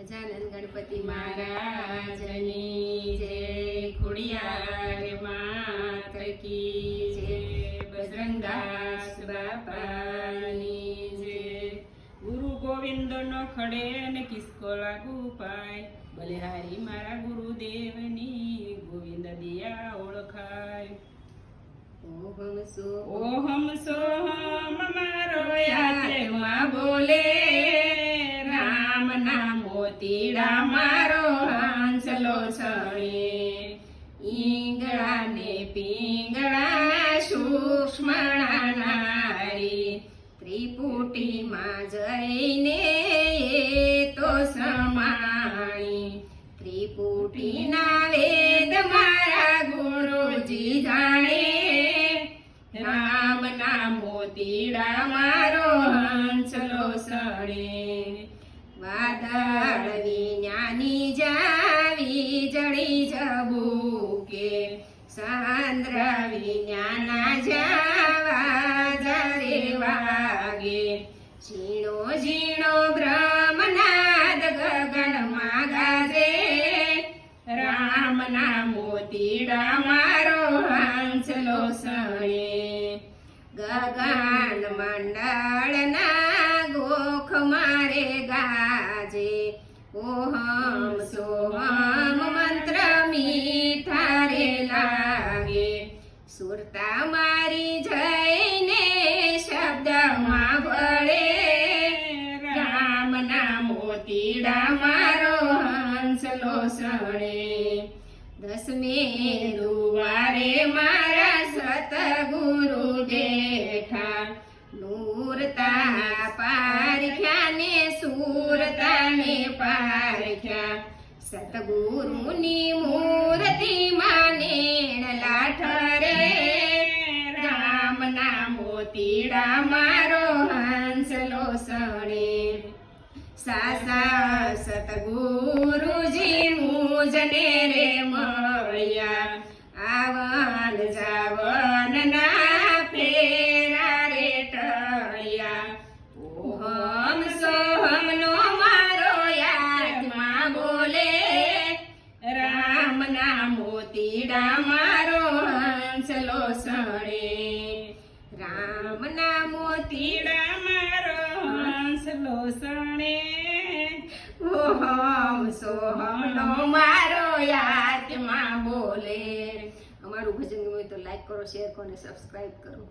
ગજાનંદ ગણપતિ મહારાજની જય. ખોડિયાર માત કી જય. બજરંગદાસ બાપાની જય. ગુરુ ગોવિંદ નો ખડે ને કિસકો લાગુ પાય. બલિહારી મારા ગુરુદેવની ગોવિંદ દિયા ઓળખાય. ઓહમ સો ઓહમ સોહમ મોતીડા મારો હાંસલો છણે ઈંગળા ને પીંગળા સૂક્ષ્મ નારી. ત્રિપુટીમાં જઈને એ તો સમાણી. ત્રિપુટીના વેદ મારા ગુરુજી જાણે. રામ ના મોતીડા મારો હંસલો સણે વાદળ વિજ્ઞાની જાવી, જડી જબુકે સાંદ્ર વિજ્ઞાના જાવા જરે વાગે. ઝીણો ઝીણો બ્રહ્મનાદ ગગનમાં ગાજે રામ ના મોતીડા મારો હાંસલો સણે. ગગન મંડળના ઓહમ સોહમ મંત્ર મીઠારે લાગે. સુરતા મારી જઈને શબ્દમાં ભળે રામના મોતીડા મારો હાંસલો સણે દસમે દુવારે મારા સતગુરુ દેખા નૂરતા ને સુરતા ને પારખ્યા સતગુરુની મૂર્તિ માનેણ લાઠરે રામ ના મોતીડા મારો હાંસલો સણે સાસા સતગુરુજી મુજને રે ના મારો હંસલો સણે રામ ના મોતીડા તીડા મારો હાંસલો સણે ઓહમ સોહમનો મારો યાદમાં બોલે. અમારું ભજન હોય તો લાઈક કરો શેર કરો અને સબસ્ક્રાઈબ કરો.